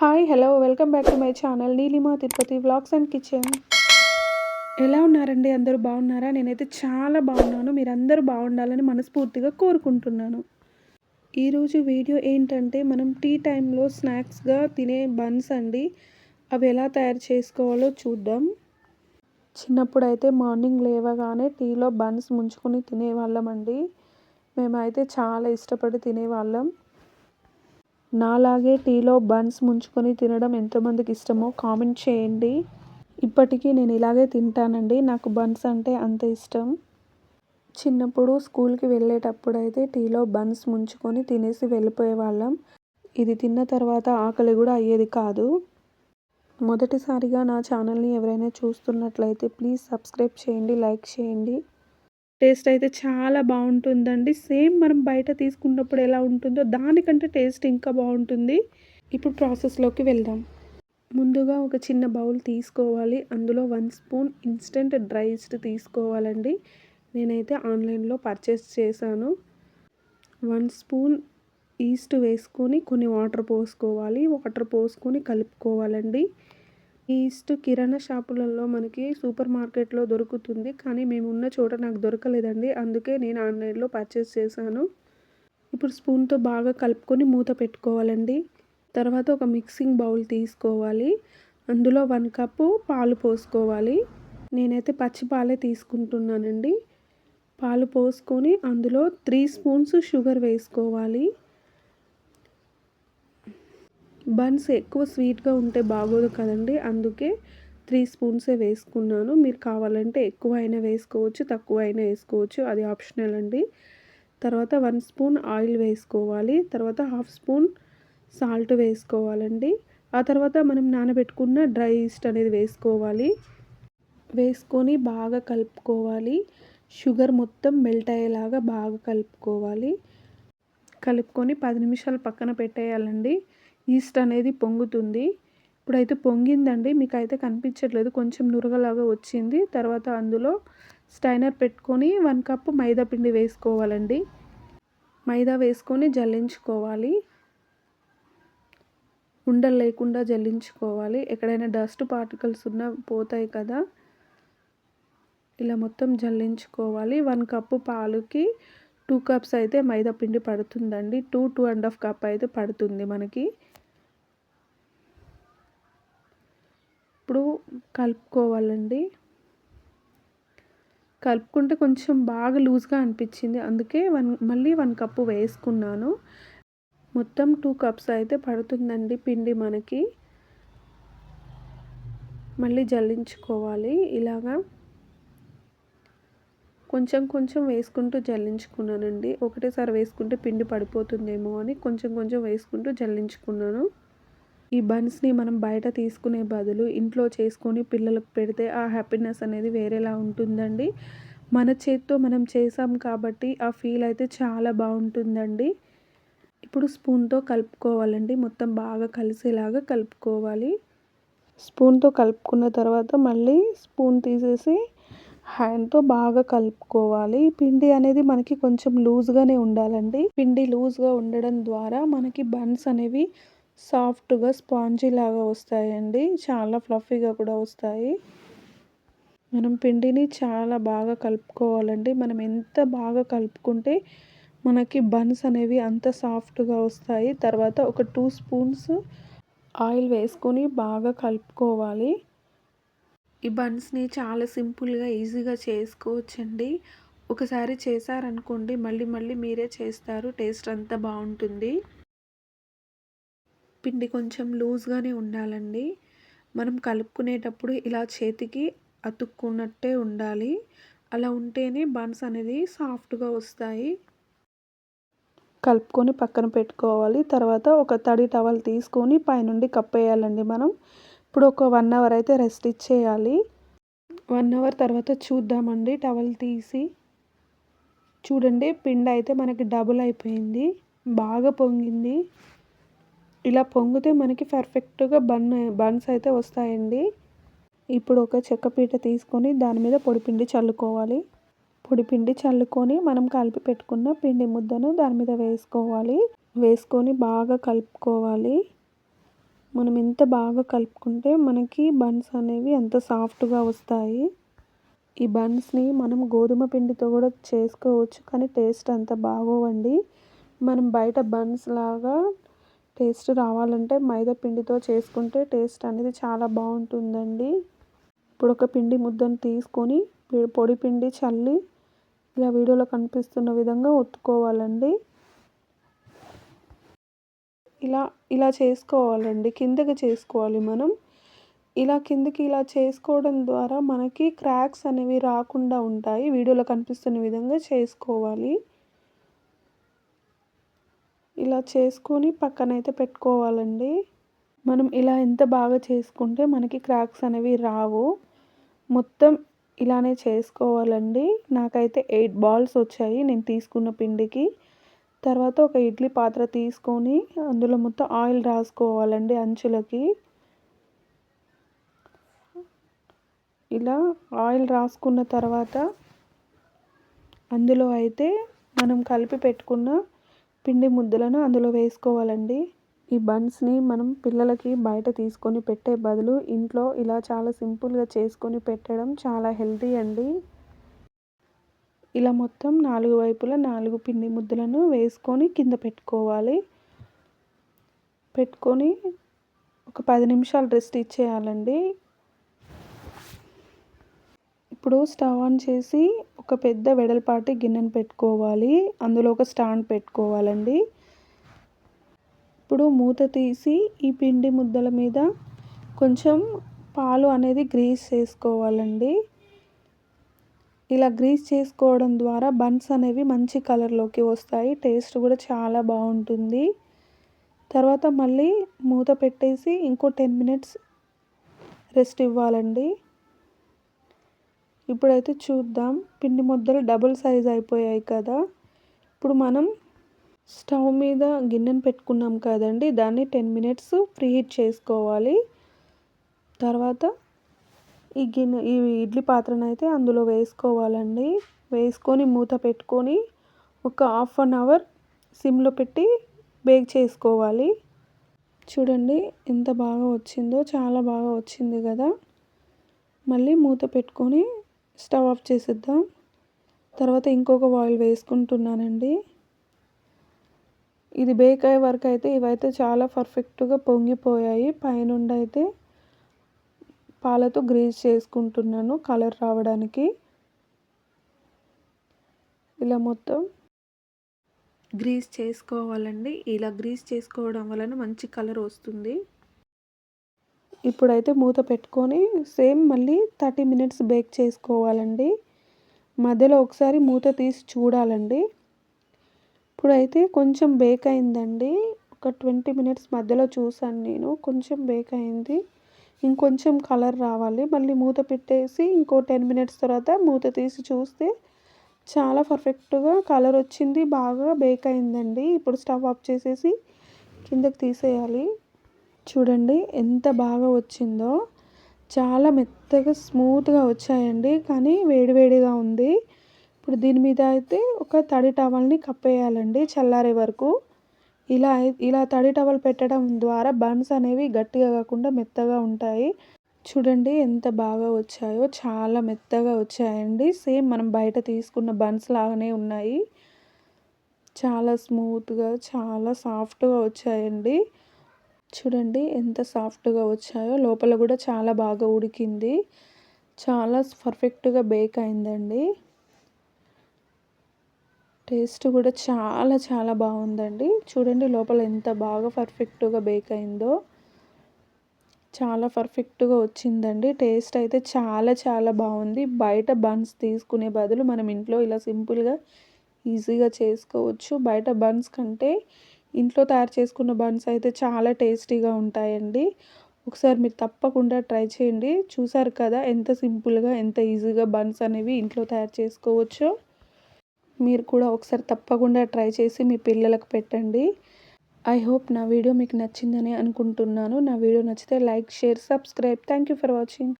Hi hello welcome back to my channel Neelima Tirupati vlogs and kitchen. ఎలా ఉన్నారండి? అందరూ బాగున్నారా? నేనైతే చాలా బాగున్నాను. మీరందరూ బాగుండాలని మనస్ఫూర్తిగా కోరుకుంటున్నాను. ఈరోజు వీడియో ఏంటంటే మనం టీ టైంలో స్నాక్స్గా తినే బన్స్ అండి. అవి ఎలా తయారు చేసుకోవాలో చూద్దాం. చిన్నప్పుడు అయితే మార్నింగ్ లేవగానే టీలో బన్స్ ముంచుకొని తినేవాళ్ళం అండి మేమైతే చాలా ఇష్టపడి తినేవాళ్ళం. నాలాగే టీలో బన్స్ ముంచుకొని తినడం ఎంతమందికి ఇష్టమో కామెంట్ చేయండి. ఇప్పటికీ నేను ఇలాగే తింటానండి. నాకు బన్స్ అంటే అంత ఇష్టం. చిన్నప్పుడు స్కూల్కి వెళ్ళేటప్పుడు అయితే టీలో బన్స్ ముంచుకొని తినేసి వెళ్ళిపోయే వాళ్ళం ఇది తిన్న తర్వాత ఆకలి కూడా అయ్యేది కాదు. మొదటిసారిగా నా ఛానల్ని ఎవరైనా చూస్తున్నట్లయితే ప్లీజ్ సబ్స్క్రైబ్ చేయండి లైక్ చేయండి. టేస్ట్ అయితే చాలా బాగుంటుందండి. సేమ్ మనం బయట తీసుకున్నప్పుడు ఎలా ఉంటుందో దానికంటే టేస్ట్ ఇంకా బాగుంటుంది. ఇప్పుడు ప్రాసెస్లోకి వెళ్దాం. ముందుగా ఒక చిన్న బౌల్ తీసుకోవాలి. అందులో వన్ స్పూన్ ఇన్స్టెంట్ డ్రైస్డ్ తీసుకోవాలండి. నేనైతే ఆన్లైన్లో పర్చేస్ చేశాను. వన్ స్పూన్ ఈస్ట్ వేసుకొని కొన్ని వాటర్ పోసుకోవాలి. వాటర్ పోసుకొని కలుపుకోవాలండి. ఈస్ట్ కిరాణా షాపులలో మనకి సూపర్ మార్కెట్లో దొరుకుతుంది. కానీ మేము ఉన్న చోట నాకు దొరకలేదండి. అందుకే నేను ఆన్లైన్లో పర్చేస్ చేశాను. ఇప్పుడు స్పూన్తో బాగా కలుపుకొని మూత పెట్టుకోవాలండి. తర్వాత ఒక మిక్సింగ్ బౌల్ తీసుకోవాలి. అందులో వన్ కప్పు పాలు పోసుకోవాలి. నేనైతే పచ్చి పాలే తీసుకుంటున్నానండి. పాలు పోసుకొని అందులో త్రీ స్పూన్స్ షుగర్ వేసుకోవాలి. బన్స్ ఎక్కువ స్వీట్గా ఉంటే బాగోదు కదండి. అందుకే త్రీ స్పూన్సే వేసుకున్నాను. మీరు కావాలంటే ఎక్కువ అయినా వేసుకోవచ్చు తక్కువ అయినా వేసుకోవచ్చు అది ఆప్షనల్ అండి. తర్వాత వన్ స్పూన్ ఆయిల్ వేసుకోవాలి. తర్వాత హాఫ్ స్పూన్ సాల్ట్ వేసుకోవాలండి. ఆ తర్వాత మనం నానబెట్టుకున్న డ్రై ఈస్ట్ అనేది వేసుకోవాలి. వేసుకొని బాగా కలుపుకోవాలి. షుగర్ మొత్తం మెల్ట్ అయ్యేలాగా బాగా కలుపుకోవాలి. కలుపుకొని పది నిమిషాలు పక్కన పెట్టేయాలండి. ఈస్ట్ అనేది పొంగుతుంది. ఇప్పుడైతే పొంగిందండి. మీకు అయితే కనిపించట్లేదు. కొంచెం నురగలాగా వచ్చింది. తర్వాత అందులో స్టైనర్ పెట్టుకొని వన్ కప్ మైదా పిండి వేసుకోవాలండి. మైదా వేసుకొని జల్లించుకోవాలి. ఉండలు లేకుండా జల్లించుకోవాలి. ఎక్కడైనా డస్ట్ పార్టికల్స్ ఉన్నా పోతాయి కదా. ఇలా మొత్తం జల్లించుకోవాలి. వన్ కప్పు పాలుకి టూ కప్స్ అయితే మైదా పిండి పడుతుందండి. Two two and half cup అయితే పడుతుంది మనకి. ఇప్పుడు కలుపుకోవాలండి. కలుపుకుంటే కొంచెం బాగా లూజ్గా అనిపించింది. అందుకే వన్ మళ్ళీ వన్ కప్పు వేసుకున్నాను. మొత్తం టూ కప్స్ అయితే పడుతుందండి పిండి మనకి. మళ్ళీ జల్లించుకోవాలి. ఇలాగా కొంచెం కొంచెం వేసుకుంటూ జల్లించుకున్నానండి. ఒకటేసారి వేసుకుంటే పిండి పడిపోతుందేమో అని కొంచెం కొంచెం వేసుకుంటూ జల్లించుకున్నాను. ఈ బన్స్ని మనం బయట తీసుకునే బదులు ఇంట్లో చేసుకొని పిల్లలకు పెడితే ఆ హ్యాపీనెస్ అనేది వేరేలా ఉంటుందండి. మన చేత్తో మనం చేసాం కాబట్టి ఆ ఫీల్ అయితే చాలా బాగుంటుందండి. ఇప్పుడు స్పూన్తో కలుపుకోవాలండి. మొత్తం బాగా కలిసేలాగా కలుపుకోవాలి. స్పూన్తో కలుపుకున్న తర్వాత మళ్ళీ స్పూన్ తీసేసి హ్యాండ్తో బాగా కలుపుకోవాలి. పిండి అనేది మనకి కొంచెం లూజ్గానే ఉండాలండి. పిండి లూజ్గా ఉండడం ద్వారా మనకి బన్స్ అనేవి సాఫ్ట్గా స్పాంజీ లాగా వస్తాయండి. చాలా ఫ్లఫీగా కూడా వస్తాయి. మనం పిండిని చాలా బాగా కలుపుకోవాలండి. మనం ఎంత బాగా కలుపుకుంటే మనకి బన్స్ అనేవి అంత సాఫ్ట్గా వస్తాయి. తర్వాత ఒక టూ స్పూన్స్ ఆయిల్ వేసుకొని బాగా కలుపుకోవాలి. ఈ బన్స్ని చాలా సింపుల్గా ఈజీగా చేసుకోవచ్చండి. ఒకసారి చేశారనుకోండి మళ్ళీ మళ్ళీ మీరే చేస్తారు. టేస్ట్ అంతా బాగుంటుంది. పిండి కొంచెం లూజ్గానే ఉండాలండి. మనం కలుపుకునేటప్పుడు ఇలా చేతికి అతుక్కున్నట్టే ఉండాలి. అలా ఉంటేనే బన్స్ అనేది సాఫ్ట్గా వస్తాయి. కలుపుకొని పక్కన పెట్టుకోవాలి. తర్వాత ఒక తడి టవల్ తీసుకొని పైనుండి కప్పేయాలండి మనం. ఇప్పుడు ఒక వన్ అవర్ అయితే రెస్ట్ ఇచ్చేయాలి. వన్ అవర్ తర్వాత చూద్దామండి టవల్ తీసి. చూడండి పిండి అయితే మనకి డబుల్ అయిపోయింది. బాగా పొంగింది. ఇలా పొంగితే మనకి పర్ఫెక్ట్గా బన్ బన్స్ అయితే వస్తాయండి. ఇప్పుడు ఒక చెక్కపీట తీసుకొని దాని మీద పొడిపిండి చల్లుకోవాలి. పొడిపిండి చల్లుకొని మనం కలిపి పెట్టుకున్న పిండి ముద్దను దాని మీద వేసుకోవాలి. వేసుకొని బాగా కలుపుకోవాలి. మనం ఎంత బాగా కలుపుకుంటే మనకి బన్స్ అనేవి అంత సాఫ్ట్గా వస్తాయి. ఈ బన్స్ని మనం గోధుమ పిండితో కూడా చేసుకోవచ్చు కానీ టేస్ట్ అంత బాగోవండి. మనం బయట బన్స్ లాగా టేస్ట్ రావాలంటే మైదా పిండితో చేసుకుంటే టేస్ట్ అనేది చాలా బాగుంటుందండి. ఇప్పుడు ఒక పిండి ముద్దను తీసుకొని పొడి పిండి చల్లి ఇలా వీడియోలో కనిపిస్తున్న విధంగా ఒత్తుకోవాలండి. ఇలా ఇలా చేసుకోవాలండి. కిందకి చేసుకోవాలి మనం. ఇలా కిందకి ఇలా చేసుకోవడం ద్వారా మనకి క్రాక్స్ అనేవి రాకుండా ఉంటాయి. వీడియోలో కనిపిస్తున్న విధంగా చేసుకోవాలి. ఇలా చేసుకొని పక్కనైతే పెట్టుకోవాలండి. మనం ఇలా ఎంత బాగా చేసుకుంటే మనకి క్రాక్స్ అనేవి రావు. మొత్తం ఇలానే చేసుకోవాలండి. నాకైతే ఎయిట్ బాల్స్ వచ్చాయి నేను తీసుకున్న పిండికి. తర్వాత ఒక ఇడ్లీ పాత్ర తీసుకొని అందులో మొత్తం ఆయిల్ రాసుకోవాలండి అంచులకి. ఇలా ఆయిల్ రాసుకున్న తర్వాత అందులో అయితే మనం కలిపి పెట్టుకున్న పిండి ముద్దలను అందులో వేసుకోవాలండి. ఈ బన్స్ని మనం పిల్లలకి బయట తీసుకొని పెట్టే బదులు ఇంట్లో ఇలా చాలా సింపుల్గా చేసుకొని పెట్టడం చాలా హెల్తీ అండి. ఇలా మొత్తం నాలుగు వైపులా నాలుగు పిండి ముద్దలను వేసుకొని కింద పెట్టుకోవాలి. పెట్టుకొని ఒక పది నిమిషాలు రెస్ట్ ఇచ్చేయాలండి. ఇప్పుడు స్టవ్ ఆన్ చేసి ఒక పెద్ద వెడల్పాటి గిన్నెను పెట్టుకోవాలి. అందులో ఒక స్టాండ్ పెట్టుకోవాలండి. ఇప్పుడు మూత తీసి ఈ పిండి ముద్దల మీద కొంచెం పాలు అనేది గ్రీస్ చేసుకోవాలండి. ఇలా గ్రీస్ చేసుకోవడం ద్వారా బన్స్ అనేవి మంచి కలర్లోకి వస్తాయి. టేస్ట్ కూడా చాలా బాగుంటుంది. తర్వాత మళ్ళీ మూత పెట్టేసి ఇంకో టెన్ మినిట్స్ రెస్ట్ ఇవ్వాలండి. ఇప్పుడైతే చూద్దాం. పిండి ముద్దలు డబుల్ సైజ్ అయిపోయాయి కదా. ఇప్పుడు మనం స్టవ్ మీద గిన్నెను పెట్టుకున్నాం కదండి. దాన్ని టెన్ మినిట్స్ ఫ్రీ హీట్ చేసుకోవాలి. తర్వాత ఈ గిన్నె ఈ ఇడ్లీ పాత్రను అయితే అందులో వేసుకోవాలండి. వేసుకొని మూత పెట్టుకొని ఒక హాఫ్ అన్ అవర్ సిమ్లో పెట్టి బేక్ చేసుకోవాలి. చూడండి ఎంత బాగా వచ్చిందో చాలా బాగా వచ్చింది కదా. మళ్ళీ మూత పెట్టుకొని స్టవ్ ఆఫ్ చేసేద్దాం. తర్వాత ఇంకొక ఆయిల్ వేసుకుంటున్నానండి. ఇది బేక్ అయ్యే వరకు అయితే ఇవైతే చాలా పర్ఫెక్ట్గా పొంగిపోయాయి. పైనుండి అయితే పాలతో గ్రీజ్ చేసుకుంటున్నాను కలర్ రావడానికి. ఇలా మొత్తం గ్రీజ్ చేసుకోవాలండి. ఇలా గ్రీజ్ చేసుకోవడం వలన మంచి కలర్ వస్తుంది. ఇప్పుడైతే మూత పెట్టుకొని సేమ్ మళ్ళీ థర్టీ మినిట్స్ బేక్ చేసుకోవాలండి. మధ్యలో ఒకసారి మూత తీసి చూడాలండి. ఇప్పుడైతే కొంచెం బేక్ అయిందండి. ఒక ట్వంటీ మినిట్స్ మధ్యలో చూసాను నేను. కొంచెం బేక్ అయింది. ఇంకొంచెం కలర్ రావాలి. మళ్ళీ మూత పెట్టేసి ఇంకో టెన్ మినిట్స్ తర్వాత మూత తీసి చూస్తే చాలా పర్ఫెక్ట్గా కలర్ వచ్చింది. బాగా బేక్ అయిందండి. ఇప్పుడు స్టవ్ ఆఫ్ చేసేసి కిందకి తీసేయాలి. చూడండి ఎంత బాగా వచ్చిందో. చాలా మెత్తగా స్మూత్గా వచ్చాయండి కానీ వేడివేడిగా ఉంది. ఇప్పుడు దీని మీద అయితే ఒక తడి టవల్ని కప్పేయాలండి చల్లారే వరకు. ఇలా ఇలా తడి టవల్ పెట్టడం ద్వారా బన్స్ అనేవి గట్టిగా కాకుండా మెత్తగా ఉంటాయి. చూడండి ఎంత బాగా వచ్చాయో. చాలా మెత్తగా వచ్చాయండి. సేమ్ మనం బయట తీసుకున్న బన్స్ లాగానే ఉన్నాయి. చాలా స్మూత్గా చాలా సాఫ్ట్గా వచ్చాయండి. చూడండి ఎంత సాఫ్ట్గా వచ్చాయో. లోపల కూడా చాలా బాగా ఉడికింది. చాలా పర్ఫెక్ట్గా బేక్ అయిందండి. టేస్ట్ కూడా చాలా చాలా బాగుందండి. చూడండి లోపల ఎంత బాగా పర్ఫెక్ట్గా బేక్ అయిందో. చాలా పర్ఫెక్ట్గా వచ్చిందండి. టేస్ట్ అయితే చాలా చాలా బాగుంది. బయట బన్స్ తీసుకునే బదులు మనం ఇంట్లో ఇలా సింపుల్గా ఈజీగా చేసుకోవచ్చు. బయట బన్స్ కంటే ఇంట్లో తయారు చేసుకున్న బన్స్ అయితే చాలా టేస్టీగా ఉంటాయండి. ఒకసారి మీరు తప్పకుండా ట్రై చేయండి. చూసారు కదా ఎంత సింపుల్గా ఎంత ఈజీగా బన్స్ అనేవి ఇంట్లో తయారు చేసుకోవచ్చో. మీరు కూడా ఒకసారి తప్పకుండా ట్రై చేసి మీ పిల్లలకు పెట్టండి. ఐ హోప్ నా వీడియో మీకు నచ్చిందని అనుకుంటున్నాను. నా వీడియో నచ్చితే like share subscribe. Thank you for watching.